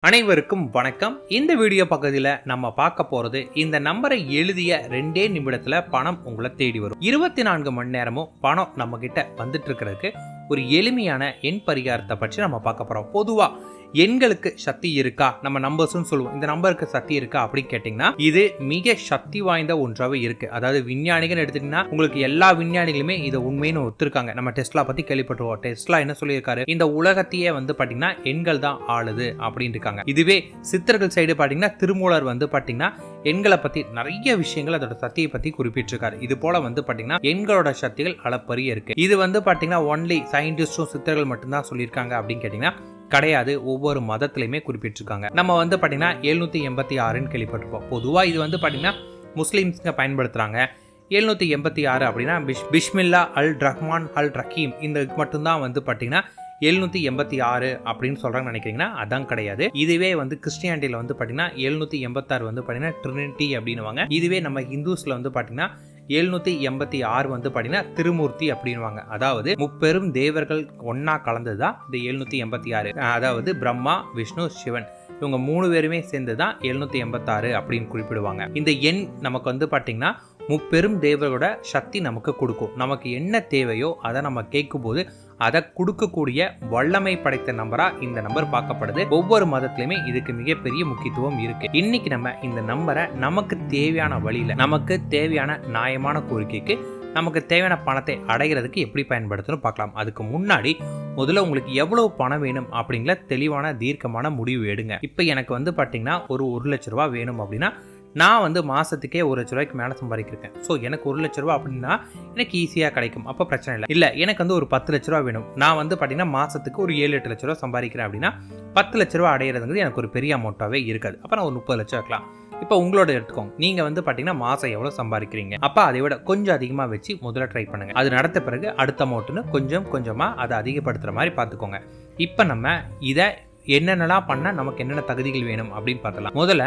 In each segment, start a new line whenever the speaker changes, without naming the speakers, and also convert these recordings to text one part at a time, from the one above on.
அனைவருக்கும் வணக்கம். இந்த வீடியோ பகுதியில் நம்ம பார்க்க போறது இந்த நம்பரை எழுதிய ரெண்டே நிமிடத்துல பணம் உங்களை தேடி வரும். இருபத்தி நான்கு மணி நேரமும் பணம் நம்ம கிட்ட வந்துட்டு இருக்கிறதுக்கு ஒரு எளிமையான எண் பரிகாரத்தை பற்றி நம்ம பார்க்க போகிறோம் பொதுவாக எண்களுக்கு சக்தி இருக்கா? நம்ம நம்பர்ஸ்னு சொல்லுவோம். இந்த நம்பருக்கு சக்தி இருக்கா அப்படின்னு கேட்டிங்கன்னா இது மிக சக்தி வாய்ந்த ஒன்றாகவே இருக்குது அதாவது விஞ்ஞானிகள் எடுத்துட்டிங்கன்னா உங்களுக்கு எல்லா விஞ்ஞானிகளுமே இதை உண்மைன்னு ஒத்துருக்காங்க. நம்ம டெஸ்ட்லா பற்றி கேள்விப்பட்டுருவோம் டெஸ்ட்லா என்ன சொல்லியிருக்காரு? இந்த உலகத்தையே வந்து பார்த்தீங்கன்னா எண்கள் தான் ஆளுது அப்படின்னு இருக்காங்க. இதுவே சித்தர்கள் சைடு பார்த்தீங்கன்னா திருமூலர் வந்து பார்த்தீங்கன்னா எண்களை பற்றி நிறைய விஷயங்கள் அதோட சக்தியை பற்றி குறிப்பிட்டிருக்காரு. இது போல வந்து பார்த்தீங்கன்னா எண்களோட சக்திகள் அளப்பரிய இருக்கு இது வந்து பார்த்தீங்கன்னா ஒன்லி சயின்டிஸ்டும் சித்தர்கள் மட்டும்தான் சொல்லியிருக்காங்க அப்படின்னு கேட்டிங்கன்னா கிடையாது. ஒவ்வொரு மதத்திலையுமே குறிப்பிட்டிருக்காங்க. நம்ம வந்து பார்த்தீங்கன்னா எழுநூற்றி எண்பத்தி ஆறுன்னு கேள்விப்பட்டிருப்போம். பொதுவாக இது வந்து பார்த்தீங்கன்னா முஸ்லீம்ஸுங்க பயன்படுத்துகிறாங்க எழுநூற்றி எண்பத்தி ஆறு அப்படின்னா பிஷ் பிஷ்மில்லா அல் ரஹ்மான் அல் ரஹீம் இந்த மட்டும்தான் வந்து பார்த்தீங்கன்னா எழுநூற்றி எண்பத்தி ஆறு அப்படின்னு சொல்கிறாங்கன்னு நினைக்கிறீங்கன்னா அதான் கிடையாது. இதுவே வந்து கிறிஸ்டியானிட்டியில் வந்து பார்த்தீங்கன்னா எழுநூற்றி எண்பத்தாறு வந்து பார்த்தீங்கன்னா ட்ரினிட்டி அப்படின்னுவாங்க. இதுவே நம்ம ஹிந்துஸில் வந்து பார்த்தீங்கன்னா எழுநூத்தி எண்பத்தி ஆறு வந்து பார்த்தீங்கன்னா திருமூர்த்தி அப்படின்வாங்க அதாவது முப்பெரும் தேவர்கள் ஒன்னா கலந்தது தான் இந்த எழுநூத்தி எண்பத்தி ஆறு. அதாவது பிரம்மா விஷ்ணு சிவன். இவங்க மூணு பேருமே சேர்ந்து தான் எழுநூத்தி எண்பத்தாறு அப்படின்னு குறிப்பிடுவாங்க. இந்த எண் நமக்கு வந்து பார்த்தீங்கன்னா முப்பெரும் தேவரோட சக்தி நமக்கு கொடுக்கும். நமக்கு என்ன தேவையோ அதை நம்ம கேட்கும்போது அதை கொடுக்கக்கூடிய வல்லமை படைத்த நம்பரா இந்த நம்பர் பார்க்கப்படுது. ஒவ்வொரு மதத்திலுமே இதுக்கு மிகப்பெரிய முக்கியத்துவம் இருக்கு. இன்னைக்கு நம்ம இந்த நம்பரை நமக்கு தேவையான வழியில நமக்கு தேவையான நியாயமான கோரிக்கைக்கு நமக்கு தேவையான பணத்தை அடைகிறதுக்கு எப்படி பயன்படுத்தணும் பார்க்கலாம். அதுக்கு முன்னாடி முதல்ல உங்களுக்கு எவ்வளவு பணம் வேணும் அப்படிங்கிற தெளிவான தீர்க்கமான முடிவு எடுங்க. இப்போ எனக்கு வந்து பார்த்தீங்கன்னா ஒரு ஒரு லட்ச ரூபா வேணும் அப்படின்னா நான் வந்து மாதத்துக்கே ஒரு லட்ச ரூபாய்க்கு மேலே சம்பாதிக்கிறேன் ஸோ எனக்கு ஒரு லட்ச ரூபா அப்படின்னா எனக்கு ஈஸியாக கிடைக்கும். அப்போ பிரச்சனை இல்லை. இல்லை எனக்கு வந்து ஒரு பத்து லட்ச ரூபா வேணும். நான் வந்து பார்த்தீங்கன்னா மாதத்துக்கு ஒரு ஏழு எட்டு லட்ச ரூபா சம்பாதிக்கிறேன் அப்படின்னா பத்து லட்ச ரூபா அடையிறதுங்கிறது எனக்கு ஒரு பெரிய அமௌண்ட்டாகவே இருக்காது. அப்போ நான் ஒரு முப்பது லட்சம் இருக்கலாம் இப்போ உங்களோட எடுத்துக்கோங்க. நீங்கள் வந்து பார்த்தீங்கன்னா மாதம் எவ்வளோ சம்பாதிக்கிறீங்க? அப்போ அதை விட கொஞ்சம் அதிகமாக வச்சு முதல்ல ட்ரை பண்ணுங்கள் அது நடத்த பிறகு அடுத்த அமௌண்ட்டுன்னு கொஞ்சம் கொஞ்சமாக அதை அதிகப்படுத்துகிற மாதிரி பார்த்துக்கோங்க இப்போ நம்ம இதை என்னென்னலாம் பண்ணால் நமக்கு என்னென்ன தகுதிகள் வேணும் அப்படின்னு பார்த்தலாம் முதல்ல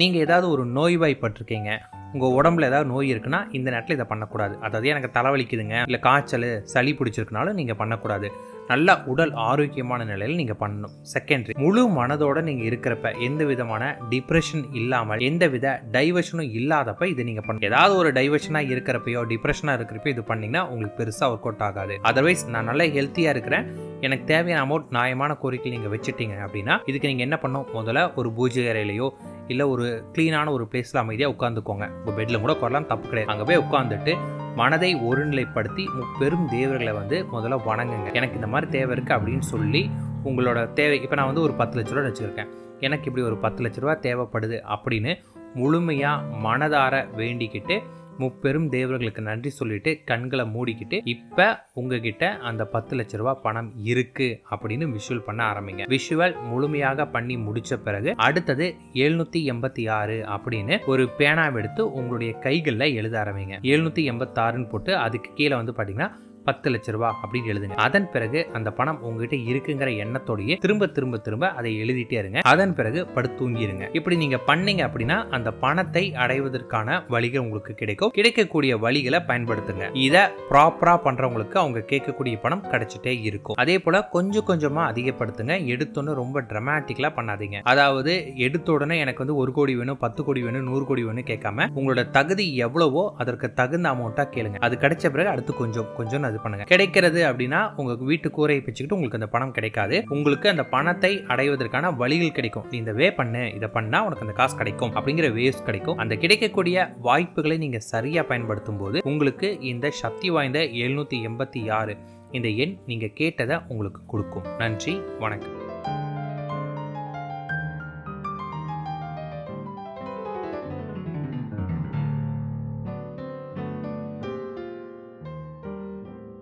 நீங்கள் ஏதாவது ஒரு நோய்வாய்ப்பட்டிருக்கீங்க உங்கள் உடம்புல ஏதாவது நோய் இருக்குன்னா இந்த நேரத்தில் இதை பண்ணக்கூடாது. அதாவது எனக்கு தலைவலிக்குதுங்க இல்லை காய்ச்சல் சளி பிடிச்சிருக்குனாலும் நீங்கள் பண்ணக்கூடாது. நல்ல உடல் ஆரோக்கியமான நிலையில் நீங்கள் பண்ணணும். செகண்டரி முழு மனதோடு நீங்கள் இருக்கிறப்ப எந்த விதமான டிப்ரெஷன் இல்லாமல் எந்த வித டைவர்ஷனும் இல்லாதப்ப இதை நீங்கள் பண்ண ஏதாவது ஒரு டைவர்ஷனாக இருக்கிறப்பையோ டிப்ரெஷனாக இருக்கிறப்போ இது பண்ணிங்கன்னா உங்களுக்கு பெருசாக ஒர்க் அவுட் ஆகாது. அதர்வைஸ் நான் நல்லா ஹெல்த்தியாக இருக்கிறேன். எனக்கு தேவையான அமௌண்ட் நியாயமான கோரிக்கை நீங்கள் வச்சுட்டீங்க அப்படின்னா இதுக்கு நீங்கள் என்ன பண்ணணும்? முதல்ல ஒரு பூஜை அறையிலையோ இல்லை ஒரு க்ளீனான ஒரு பிளேஸில் அமைதியாக உட்காந்துக்கோங்க உங்கள் பெட்டில் கூட உட்காரலாம் தப்பு கிடையாது. அங்கே போய் உட்காந்துட்டு மனதை ஒருநிலைப்படுத்தி பெரும் தேவர்களை வந்து முதல்ல வணங்குங்க. எனக்கு இந்த மாதிரி தேவை இருக்குது அப்படின்னு சொல்லி உங்களோட தேவை இப்போ நான் வந்து ஒரு பத்து லட்ச ரூபா வச்சுருக்கேன். எனக்கு இப்படி ஒரு பத்து லட்ச ரூபா தேவைப்படுது அப்படின்னு முழுமையாக மனதார வேண்டிக்கிட்டு முப்பெரும் தேவர்களுக்கு நன்றி சொல்லிட்டு கண்களை மூடிக்கிட்டு இப்போ உங்ககிட்ட அந்த பத்து லட்ச ரூபா பணம் இருக்கு அப்படின்னு விஷுவல் பண்ண ஆரம்பிங்க. விஷுவல் முழுமையாக பண்ணி முடிச்ச பிறகு அடுத்தது எழுநூத்தி எண்பத்தி ஆறு அப்படின்னு ஒரு பேனாவை எடுத்து உங்களுடைய கைகளில் எழுத ஆரம்பிங்க. எழுநூத்தி எண்பத்தாறுன்னு போட்டு அதுக்கு கீழே வந்து பார்த்தீங்கன்னா பத்து லட்ச ரூபா அப்படின்னு எழுதுங்க. அதன் பிறகு அந்த பணம் உங்ககிட்ட இருக்குங்கிற எண்ணத்தோடயே திரும்ப திரும்ப திரும்ப அதை எழுதிட்டே இருங்க. அதன் பிறகு படுத்தூங்கிருங்க. இப்படி நீங்க பண்ணீங்க அப்படின்னா அந்த பணத்தை அடைவதற்கான வழிகள் உங்களுக்கு கிடைக்கும். கிடைக்கக்கூடிய வழிகளை பயன்படுத்துங்க. இதை ப்ராப்பரா பண்றவங்களுக்கு அவங்க கேட்கக்கூடிய பணம் கிடைச்சிட்டே இருக்கும். அதே போல கொஞ்சம் கொஞ்சமா அதிகப்படுத்துங்க. எடுத்தோன்னு ரொம்ப டிராமட்டிக்கலா பண்ணாதீங்க. அதாவது எடுத்த உடனே எனக்கு வந்து ஒரு கோடி வேணும் பத்து கோடி வேணும் நூறு கோடி வேணும் கேட்காம உங்களோட தகுதி எவ்வளவோ அதற்கு தகுந்த அமௌண்ட்டா கேளுங்க. அது கிடைச்ச பிறகு அடுத்து கொஞ்சம் கொஞ்சம் அது பண்ணுங்க. கிடைக்கிறது அப்படின்னா உங்க வீட்டு கூரையை பிச்சுக்கிட்டு உங்களுக்கு அந்த பணம் கிடைக்காது. உங்களுக்கு அந்த பணத்தை அடைவதற்கான வழிகள் கிடைக்கும். நீ இந்த வே பண்ணு இதை பண்ணா உனக்கு அந்த காசு கிடைக்கும் அப்படிங்கிற வேஸ் கிடைக்கும். அந்த கிடைக்கக்கூடிய வாய்ப்புகளை நீங்க சரியா பயன்படுத்தும் போது உங்களுக்கு இந்த சக்தி வாய்ந்த எழுநூத்தி எண்பத்தி ஆறு இந்த எண் நீங்க கேட்டதை உங்களுக்கு கொடுக்கும். நன்றி வணக்கம்.